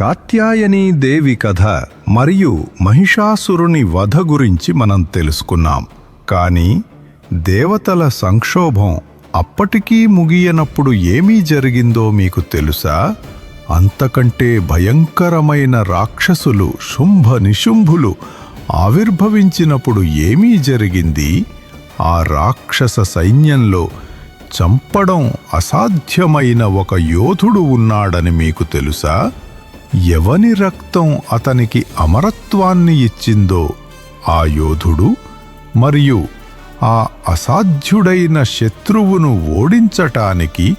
కాత్యాయని దేవి కథ మరియు మహిషాసురుని వధ గురించి మనం తెలుసుకున్నాం. కానీ దేవతల సంక్షోభం అప్పటికీ ముగియనప్పుడు ఏమీ జరిగిందో మీకు తెలుసా? అంతకంటే భయంకరమైన రాక్షసులు శుంభ నిశుంభులు ఆవిర్భవించినప్పుడు ఏమీ జరిగింది? ఆ రాక్షస సైన్యంలో చంపడం అసాధ్యమైన ఒక యోధుడు ఉన్నాడని మీకు తెలుసా? ఎవని రక్తం అతనికి అమరత్వాన్ని ఇచ్చిందో ఆ యోధుడు మరియు ఆ అసాధ్యుడైన శత్రువును ఓడించటానికి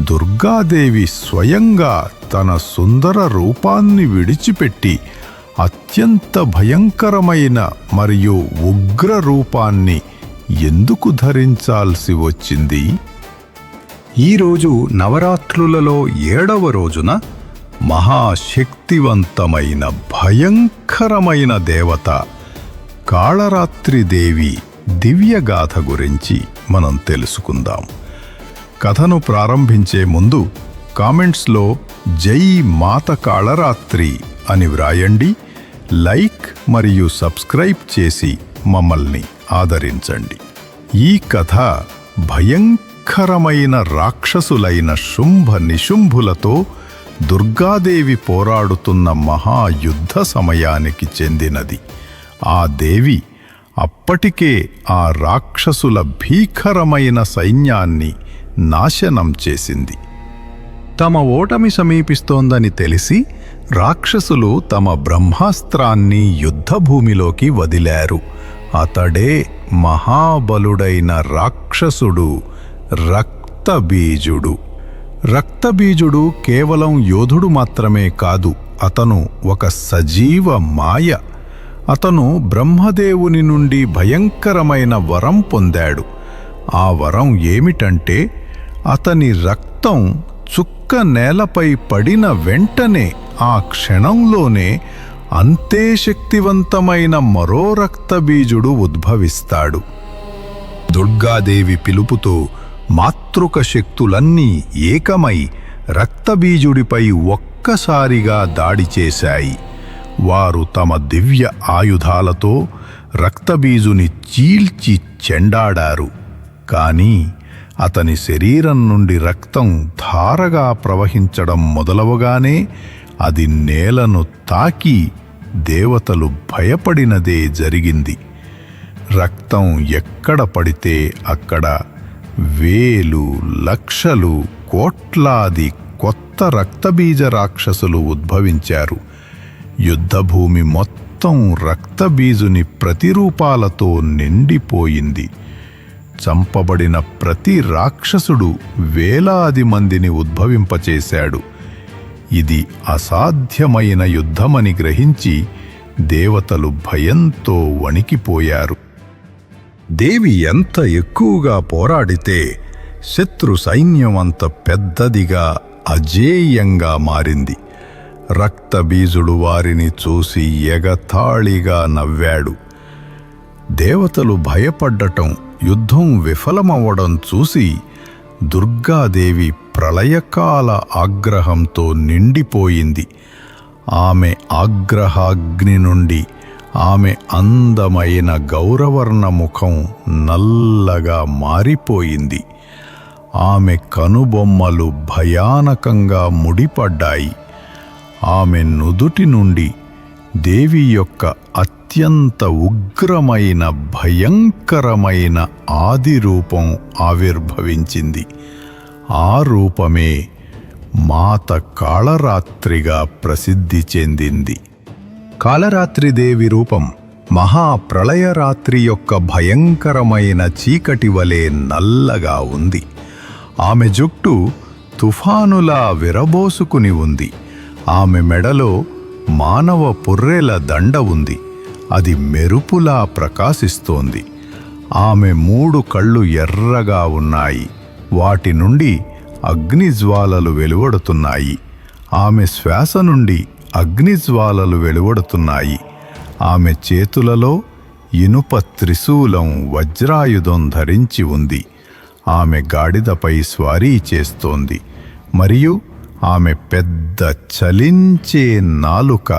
దుర్గాదేవి స్వయంగా తన సుందర రూపాన్ని విడిచిపెట్టి అత్యంత భయంకరమైన మరియు ఉగ్ర రూపాన్ని ఎందుకు ధరించాల్సి వచ్చింది? ఈరోజు నవరాత్రులలో ఏడవ రోజున మహాశక్తివంతమైన భయంకరమైన దేవత కాళరాత్రి దేవి దివ్యగాథ గురించి మనం తెలుసుకుందాం. కథను ప్రారంభించే ముందు కామెంట్స్లో జై మాత కాళరాత్రి అని వ్రాయండి లైక్ మరియు సబ్స్క్రైబ్ చేసి మమ్మల్ని ఆదరించండి. ఈ కథ భయంకరమైన రాక్షసులైన శుంభ నిశుంభులతో దుర్గాదేవి పోరాడుతున్న మహాయుద్ధ సమయానికి చెందినది. ఆ దేవి అప్పటికే ఆ రాక్షసుల భీకరమైన సైన్యాన్ని నాశనం చేసింది. తమ ఓటమి సమీపిస్తోందని తెలిసి రాక్షసులు తమ బ్రహ్మాస్త్రాన్ని యుద్ధభూమిలోకి వదిలారు. అతడే మహాబలుడైన రాక్షసుడు రక్తబీజుడు. రక్తబీజుడు కేవలం యోధుడు మాత్రమే కాదు అతను ఒక సజీవ మాయ. అతను బ్రహ్మదేవుని నుండి భయంకరమైన వరం పొందాడు. ఆ వరం ఏమిటంటే అతని రక్తం చుక్క నేలపై పడిన వెంటనే ఆ క్షణంలోనే అంతే శక్తివంతమైన మరో రక్తబీజుడు ఉద్భవిస్తాడు. దుర్గాదేవి పిలుపుతో మాతృక శక్తులన్నీ ఏకమై రక్తబీజుడిపై ఒక్కసారిగా దాడి చేశాయి. వారు తమ దివ్య ఆయుధాలతో రక్తబీజుని చీల్చి చెండాడారు. కాని అతని శరీరం నుండి రక్తం ధారగా ప్రవహించడం మొదలవగానే అది నేలను తాకి దేవతలు భయపడినదే జరిగింది. రక్తం ఎక్కడ పడితే అక్కడ వేలు లక్షలు కోట్లాది కొత్త రక్తబీజ రాక్షసులు ఉద్భవించారు. యుద్ధభూమి మొత్తం రక్తబీజుని ప్రతిరూపాలతో నిండిపోయింది. చంపబడిన ప్రతి రాక్షసుడు వేలాది మందిని ఉద్భవింపచేశాడు. ఇది అసాధ్యమైన యుద్ధమని గ్రహించి దేవతలు భయంతో వణికిపోయారు. దేవి ఎంత ఎక్కువగా పోరాడితే శత్రు సైన్యం అంత పెద్దదిగా అజేయంగా మారింది. రక్తబీజుడు వారిని చూసి ఎగతాళిగా నవ్వాడు. దేవతలు భయపడ్డటం యుద్ధం విఫలమవ్వడం చూసి దుర్గాదేవి ప్రళయకాల ఆగ్రహంతో నిండిపోయింది. ఆమె ఆగ్రహాగ్ని నుండి ఆమె అందమైన గౌరవర్ణ ముఖం నల్లగా మారిపోయింది. ఆమె కనుబొమ్మలు భయానకంగా ముడిపడ్డాయి. ఆమె నుదుటి నుండి దేవి యొక్క అత్యంత ఉగ్రమైన భయంకరమైన ఆది రూపం ఆవిర్భవించింది. ఆ రూపమే మాత కాళరాత్రిగా ప్రసిద్ధి చెందింది. కాలరాత్రిదేవి రూపం మహాప్రళయరాత్రి యొక్క భయంకరమైన చీకటి వలె నల్లగా ఉంది. ఆమె జుట్టు తుఫానులా విరబోసుకుని ఉంది. ఆమె మెడలో మానవ పుర్రెల దండ ఉంది. అది మెరుపులా ప్రకాశిస్తోంది. ఆమె మూడు కళ్ళు ఎర్రగా ఉన్నాయి. వాటి నుండి అగ్నిజ్వాలలు వెలువడుతున్నాయి. ఆమె శ్వాస నుండి అగ్నిజ్వాలలు వెలువడుతున్నాయి. ఆమె చేతులలో ఇనుప త్రిశూలం వజ్రాయుధం ధరించి ఉంది. ఆమె గాడిదపై స్వారీ చేస్తోంది. మరియు ఆమె పెద్ద చలించే నాలుక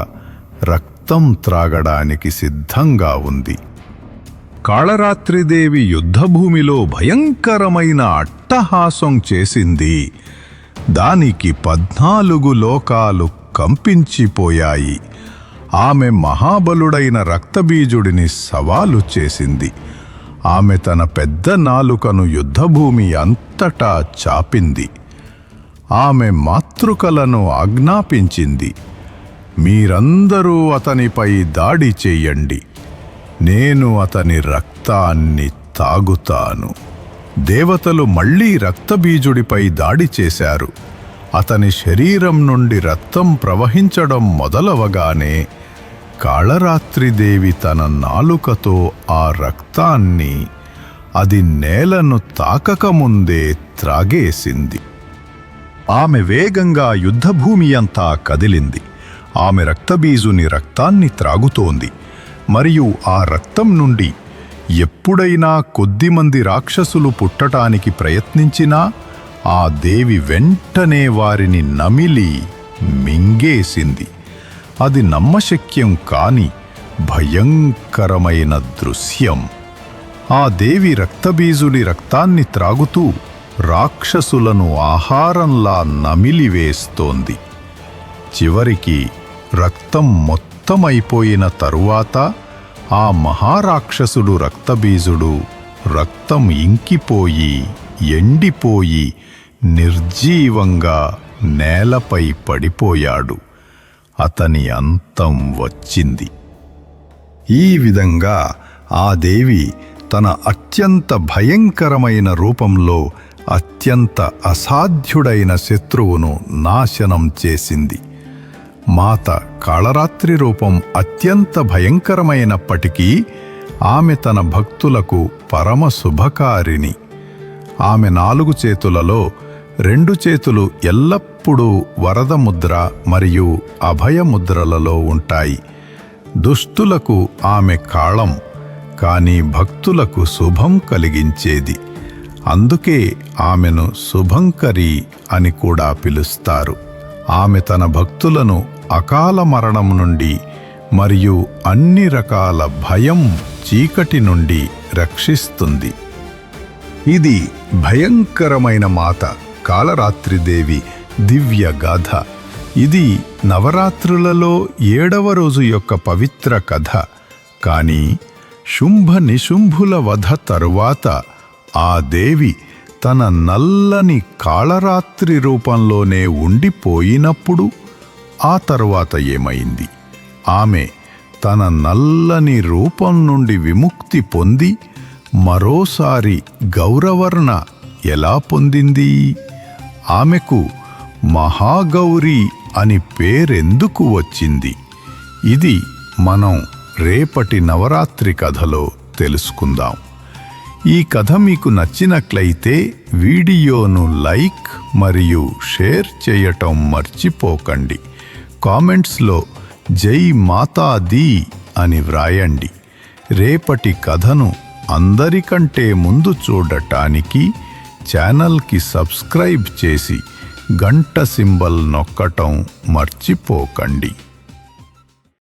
రక్తం త్రాగడానికి సిద్ధంగా ఉంది. కాళరాత్రిదేవి యుద్ధభూమిలో భయంకరమైన అట్టహాసం చేసింది. దానికి పద్నాలుగు లోకాలు కంపించిపోయాయి. ఆమె మహాబలుడైన రక్తబీజుడిని సవాలు చేసింది. ఆమె తన పెద్ద నాలుకను యుద్ధభూమి అంతటా చాపింది. ఆమె మాతృకలను ఆజ్ఞాపించింది. మీరందరూ అతనిపై దాడి చెయ్యండి నేను అతని రక్తాన్ని తాగుతాను. దేవతలు మళ్ళీ రక్తబీజుడిపై దాడి చేశారు. అతని శరీరం నుండి రక్తం ప్రవహించడం మొదలవగానే కాళరాత్రిదేవి తన నాలుకతో ఆ రక్తాన్ని అది నేలను తాకకముందే త్రాగేసింది. ఆమె వేగంగా యుద్ధభూమి అంతా కదిలింది. ఆమె రక్తబీజుని రక్తాన్ని త్రాగుతోంది. మరియు ఆ రక్తం నుండి ఎప్పుడైనా కొద్దిమంది రాక్షసులు పుట్టటానికి ప్రయత్నించినా ఆ దేవి వెంటనే వారిని నమిలి మింగేసింది. అది నమ్మశక్యం కాని భయంకరమైన దృశ్యం. ఆ దేవి రక్తబీజుడి రక్తాన్ని త్రాగుతూ రాక్షసులను ఆహారంలా నమిలివేస్తోంది. చివరికి రక్తం మొత్తమైపోయిన తరువాత ఆ మహారాక్షసుడు రక్తబీజుడు రక్తం ఇంకిపోయి ఎండిపోయి నిర్జీవంగా నేలపై పడిపోయాడు. అతని అంతం వచ్చింది. ఈ విధంగా ఆ దేవి తన అత్యంత భయంకరమైన రూపంలో అత్యంత అసాధ్యుడైన శత్రువును నాశనం చేసింది. మాత కాళరాత్రి రూపం అత్యంత భయంకరమైనప్పటికీ ఆమె తన భక్తులకు పరమ శుభకారిణి. ఆమె నాలుగు చేతులలో రెండు చేతులు ఎల్లప్పుడూ వరద ముద్ర మరియు అభయముద్రలలో ఉంటాయి. దుష్టులకు ఆమె కాళం కానీ భక్తులకు శుభం కలిగించేది. అందుకే ఆమెను శుభంకరి అని కూడా పిలుస్తారు. ఆమె తన భక్తులను అకాల మరణం నుండి మరియు అన్ని రకాల భయం చీకటి నుండి రక్షిస్తుంది. ఇది భయంకరమైన మాత కాలరాత్రిదేవి దివ్య గాథ. ఇది నవరాత్రులలో ఏడవ రోజు యొక్క పవిత్ర కథ. కానీ శుంభ నిశుంభుల వధ తరువాత ఆ దేవి తన నల్లని కాళరాత్రి రూపంలోనే ఉండిపోయినప్పుడు ఆ తరువాత ఏమైంది? ఆమె తన నల్లని రూపం నుండి విముక్తి పొంది మరోసారి గౌరవర్ణ ఎలా పొందింది? ఆమెకు మహాగౌరి అని పేరెందుకు వచ్చింది? ఇది మనం రేపటి నవరాత్రి కథలో తెలుసుకుందాం. ఈ కథ మీకు నచ్చినట్లయితే వీడియోను లైక్ మరియు షేర్ చేయటం మర్చిపోకండి. కామెంట్స్లో జై మాతాది అని వ్రాయండి. రేపటి కథను అందరికంటే ముందు చూడటానికి ఛానల్కి సబ్స్క్రైబ్ చేసి గంట సింబల్ నొక్కటం మర్చిపోకండి.